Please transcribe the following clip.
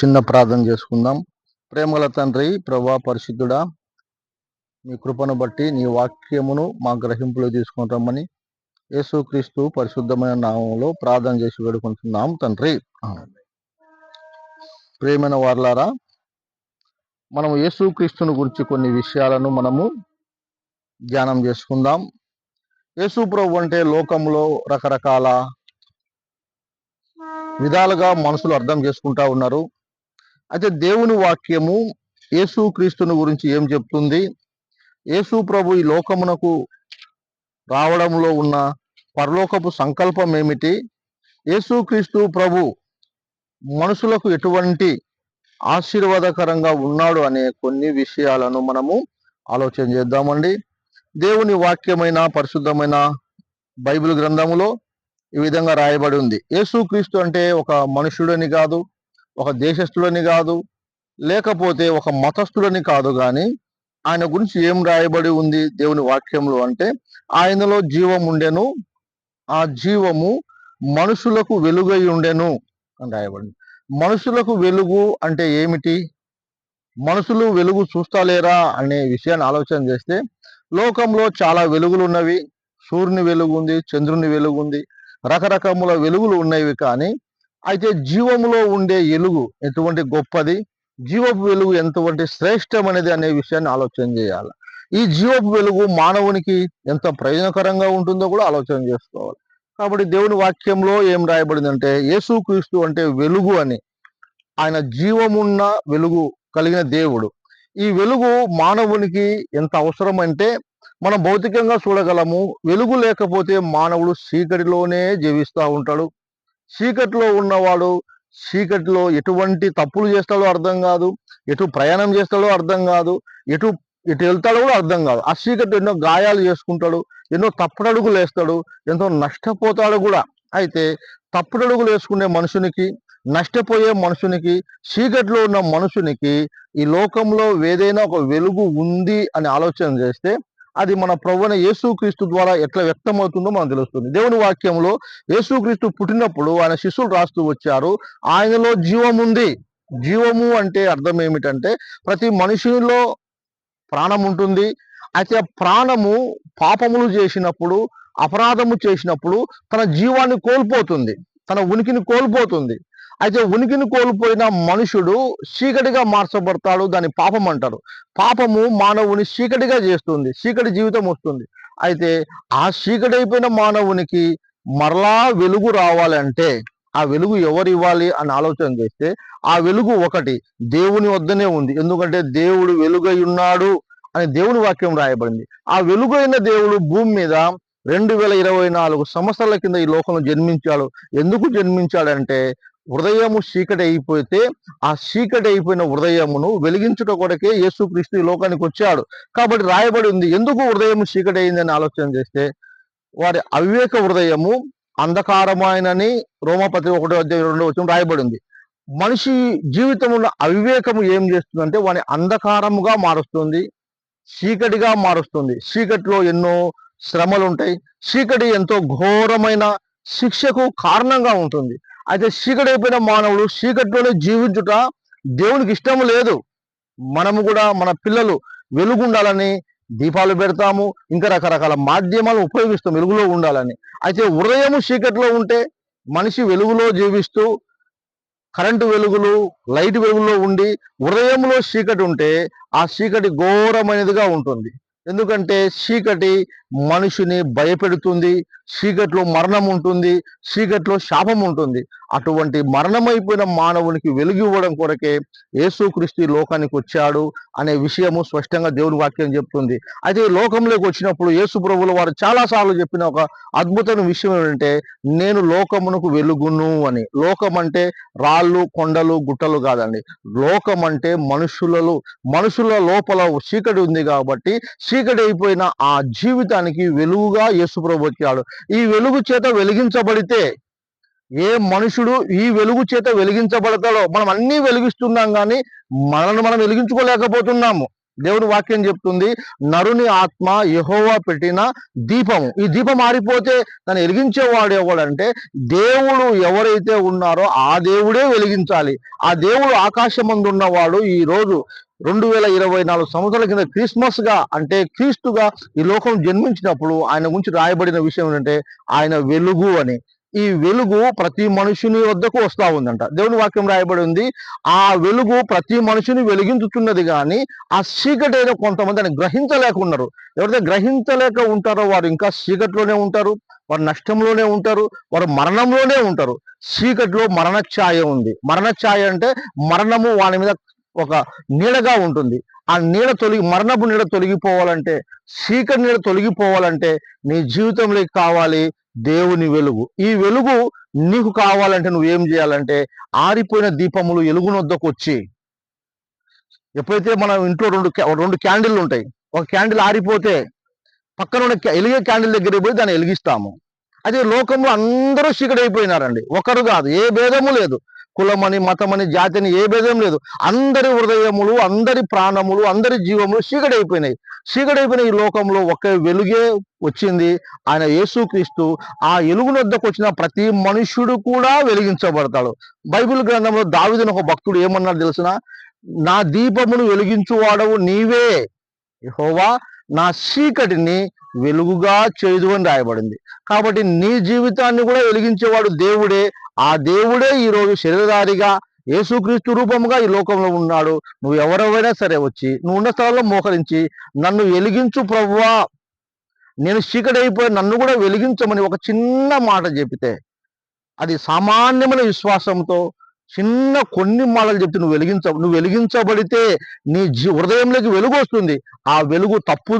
చిన్న ప్రార్థన చేసుకుందాం. ప్రేమల తండ్రి ప్రభా పరిశుద్ధుడా నీ కృపను బట్టి నీ వాక్యమును మా గ్రహింపులో తీసుకుని రమ్మని యేసుక్రీస్తు పరిశుద్ధమైన నామంలో ప్రార్థన చేసి వేడుకుంటున్నాం తండ్రి. ప్రేమైన వార్లారా మనం యేసుక్రీస్తుని గురించి కొన్ని విషయాలను మనము ధ్యానం చేసుకుందాం. యేసు ప్రభు అంటే లోకంలో రకరకాల విధాలుగా మనుషులు అర్థం చేసుకుంటా ఉన్నారు. అయితే దేవుని వాక్యము యేసుక్రీస్తుని గురించి ఏం చెప్తుంది? యేసు ప్రభు ఈ లోకమునకు రావడంలో ఉన్న పరలోకపు సంకల్పం ఏమిటి? యేసుక్రీస్తు ప్రభు మనుషులకు ఎటువంటి ఆశీర్వాదకరంగా ఉన్నాడు అనే కొన్ని విషయాలను మనము ఆలోచన చేద్దామండి. దేవుని వాక్యమైన పరిశుద్ధమైన బైబిల్ గ్రంథములో ఈ విధంగా రాయబడి ఉంది. యేసుక్రీస్తు అంటే ఒక మనుషుడని కాదు. ఒక దేశస్థుడని కాదు లేకపోతే ఒక మతస్థుడని కాదు కానీ ఆయన గురించి ఏం రాయబడి ఉంది దేవుని వాక్యంలో అంటే ఆయనలో జీవం ఉండెను ఆ జీవము మనుషులకు వెలుగై ఉండెను అని రాయబడింది. మనుషులకు వెలుగు అంటే ఏమిటి? మనుషులు వెలుగు చూస్తలేరా అనే విషయాన్ని ఆలోచన చేస్తే లోకంలో చాలా వెలుగులు ఉన్నవి సూర్యుని వెలుగు ఉంది చంద్రుని వెలుగు ఉంది రకరకముల వెలుగులు ఉన్నవి కానీ అయితే జీవములో ఉండే ఎలుగు ఎటువంటి గొప్పది? జీవపు వెలుగు ఎంతవంటి శ్రేష్టమైనది అనే విషయాన్ని ఆలోచన చేయాలి. ఈ జీవపు వెలుగు మానవునికి ఎంత ప్రయోజనకరంగా ఉంటుందో కూడా ఆలోచన చేసుకోవాలి. కాబట్టి దేవుని వాక్యంలో ఏం రాయబడిందంటే యేసుక్రీస్తు అంటే వెలుగు అని. ఆయన జీవమున్న వెలుగు కలిగిన దేవుడు. ఈ వెలుగు మానవునికి ఎంత అవసరం అంటే మనం భౌతికంగా చూడగలము వెలుగు లేకపోతే మానవుడు చీకటిలోనే జీవిస్తూ ఉంటాడు. చీకట్లో ఉన్నవాడు చీకటిలో ఎటువంటి తప్పులు చేస్తాడో అర్థం కాదు ఎటు ప్రయాణం చేస్తాడో అర్థం కాదు ఎటు ఎటు వెళ్తాడో కూడా అర్థం కాదు. ఆ చీకటి ఎన్నో గాయాలు చేసుకుంటాడు ఎన్నో తప్పుడడుగులు వేస్తాడు ఎంతో నష్టపోతాడు కూడా. అయితే తప్పుడడుగులు వేసుకునే మనుషునికి నష్టపోయే మనుషునికి చీకటిలో ఉన్న మనుషునికి ఈ లోకంలో ఏదైనా ఒక వెలుగు ఉంది అని ఆలోచన చేస్తే అది మన ప్రభువైన యేసుక్రీస్తు ద్వారా ఎట్లా వ్యక్తమవుతుందో మనం తెలుస్తుంది. దేవుని వాక్యంలో యేసుక్రీస్తు పుట్టినప్పుడు ఆయన శిష్యులు రాస్తూ వచ్చారు. ఆయనలో జీవం ఉంది. జీవము అంటే అర్థం ఏమిటంటే ప్రతి మనిషిలో ప్రాణం ఉంటుంది. అయితే ఆ ప్రాణము పాపములు చేసినప్పుడు అపరాధము చేసినప్పుడు తన జీవాన్ని కోల్పోతుంది. తన ఉనికిని కోల్పోతుంది. అయితే ఉనికిని కోల్పోయిన మనుషుడు చీకటిగా మార్చబడతాడు దాని పాపం అంటారు. పాపము మానవుని చీకటిగా చేస్తుంది చీకటి జీవితం వస్తుంది. అయితే ఆ చీకటి అయిపోయిన మానవునికి మరలా వెలుగు రావాలంటే ఆ వెలుగు ఎవరు ఇవ్వాలి అని ఆలోచన చేస్తే ఆ వెలుగు ఒకటి దేవుని వద్దనే ఉంది. ఎందుకంటే దేవుడు వెలుగై ఉన్నాడు అని దేవుని వాక్యం రాయబడింది. ఆ వెలుగైన దేవుడు భూమి మీద రెండు వేల ఇరవై నాలుగు సంవత్సరాల కింద ఈ లోకంలో జన్మించాడు. ఎందుకు జన్మించాడంటే హృదయము చీకటి అయిపోతే ఆ చీకటి అయిపోయిన హృదయమును వెలిగించుట కొరకే యేసుక్రీస్తు ఈ లోకానికి వచ్చాడు. కాబట్టి రాయబడి ఉంది ఎందుకు హృదయం చీకటి అయిందని ఆలోచన చేస్తే వారి అవివేక హృదయము అంధకారమైనని రోమపతి ఒకటో అధ్యాయం రెండో వచ్చిన రాయబడి ఉంది మనిషి జీవితంలో అవివేకము ఏం చేస్తుందంటే వాని అంధకారముగా మారుస్తుంది చీకటిగా మారుస్తుంది. చీకటిలో ఎన్నో శ్రమలు ఉంటాయి చీకటి ఎంతో ఘోరమైన శిక్షకు కారణంగా ఉంటుంది. అయితే చీకటి అయిపోయిన మానవుడు చీకటిలోనే జీవించుట దేవునికి ఇష్టం లేదు. మనము కూడా మన పిల్లలు వెలుగుండాలని దీపాలు పెడతాము ఇంకా రకరకాల మాధ్యమాలు ఉపయోగిస్తాం వెలుగులో ఉండాలని. అయితే ఉదయము చీకటిలో ఉంటే మనిషి వెలుగులో జీవిస్తూ కరెంటు వెలుగులు లైట్ వెలుగులో ఉండి ఉదయంలో చీకటి ఉంటే ఆ చీకటి ఘోరమైనదిగా ఉంటుంది. ఎందుకంటే చీకటి మనిషిని భయపెడుతుంది చీకట్లో మరణం ఉంటుంది చీకట్లో శాపం ఉంటుంది. అటువంటి మరణమైపోయిన మానవునికి వెలుగు ఇవ్వడం కొరకే యేసుక్రీస్తు లోకానికి వచ్చాడు అనే విషయము స్పష్టంగా దేవుని వాక్యం చెప్తుంది. అయితే ఈ లోకంలోకి వచ్చినప్పుడు యేసు ప్రభులు వారు చాలాసార్లు చెప్పిన ఒక అద్భుతమైన విషయం ఏంటంటే నేను లోకమునకు వెలుగును అని. లోకం అంటే రాళ్ళు కొండలు గుట్టలు కాదండి. లోకం అంటే మనుషులలో మనుషుల లోపల చీకటి ఉంది కాబట్టి చీకటి అయిపోయిన ఆ జీవితానికి వెలుగుగా యేసుప్రభు వచ్చాడు. ఈ వెలుగు చేత వెలిగించబడితే ఏ మనుషుడు ఈ వెలుగు చేత వెలిగించబడతాడో మనం అన్ని వెలిగిస్తున్నాం కానీ మనల్ని మనం వెలిగించుకోలేకపోతున్నాము. దేవుడు వాక్యం చెప్తుంది నరుని ఆత్మ యహోవా పెట్టిన దీపము. ఈ దీపం ఆరిపోతే దాన్ని వెలిగించేవాడు ఎవడంటే దేవుడు ఎవరైతే ఉన్నారో ఆ దేవుడే వెలిగించాలి. ఆ దేవుడు ఆకాశమందు ఉన్నవాడు ఈ రోజు రెండు వేల ఇరవై నాలుగు సంవత్సరాల కింద క్రిస్మస్గా అంటే క్రీస్తుగా ఈ లోకం జన్మించినప్పుడు ఆయన గురించి రాయబడిన విషయం ఏంటంటే ఆయన వెలుగు అని. ఈ వెలుగు ప్రతి మనుషుని వద్దకు వస్తా ఉందంట. దేవుని వాక్యం రాయబడి ఉంది. ఆ వెలుగు ప్రతి మనుషుని వెలిగించుతున్నది కానీ ఆ చీకటి అయిన కొంతమంది దాన్ని గ్రహించలేకున్నారు. ఎవరైతే గ్రహించలేక ఉంటారో వారు ఇంకా చీకటిలోనే ఉంటారు వారు నష్టంలోనే ఉంటారు వారు మరణంలోనే ఉంటారు. చీకటిలో మరణ ఛాయ ఉంది. మరణ ఛాయ అంటే మరణము వాని మీద ఒక నీడగా ఉంటుంది. ఆ నీడ తొలగి మరణపు నీడ తొలగిపోవాలంటే చీకటి నీడ తొలగిపోవాలంటే నీ జీవితంలోకి కావాలి దేవుని వెలుగు. ఈ వెలుగు నీకు కావాలంటే నువ్వు ఏం చేయాలంటే ఆరిపోయిన దీపములు ఎలుగునొద్దకు వచ్చి ఎప్పుడైతే మన ఇంట్లో రెండు రెండు క్యాండిల్ ఉంటాయి ఒక క్యాండిల్ ఆరిపోతే పక్కన ఉన్న వెలిగే క్యాండిల్ దగ్గర పోయి దాన్ని వెలిగిస్తాము. అదే లోకంలో అందరూ చీకటి అయిపోయినారండి. ఒకరు కాదు ఏ భేదము లేదు. కులమని మతమని జాతిని ఏ భేదం లేదు. అందరి హృదయములు అందరి ప్రాణములు అందరి జీవములు చీకటైపోయినాయి. చీకటైపోయిన అయిపోయిన ఈ లోకంలో ఒక వెలుగే వచ్చింది. ఆయన యేసుక్రీస్తు ఆ ఎలుగునొద్దకు వచ్చిన ప్రతి మనుష్యుడు కూడా వెలిగించబడతాడు. బైబిల్ గ్రంథంలో దావిదని ఒక భక్తుడు ఏమన్నాడు తెలిసిన? నా దీపమును వెలిగించువాడవు నీవే. యహోవా నా చీకటిని వెలుగుగా చేదు అని రాయబడింది. కాబట్టి నీ జీవితాన్ని కూడా వెలిగించేవాడు దేవుడే. ఆ దేవుడే ఈ రోజు శరీరధారిగా యేసుక్రీస్తు రూపముగా ఈ లోకంలో ఉన్నాడు. నువ్వు ఎవరెవరైనా సరే వచ్చి నువ్వు ఉన్న స్థలంలో మోకరించి నన్ను వెలిగించు ప్రవ్వా. నేను చీకటైపోయి నన్ను కూడా వెలిగించమని ఒక చిన్న మాట చెప్పితే అది సామాన్యమైన విశ్వాసంతో చిన్న కొన్ని మాటలు చెప్తే నువ్వు వెలిగించ నువ్వు వెలిగించబడితే నీ జీ హృదయంలోకి వెలుగు వస్తుంది. ఆ వెలుగు తప్పు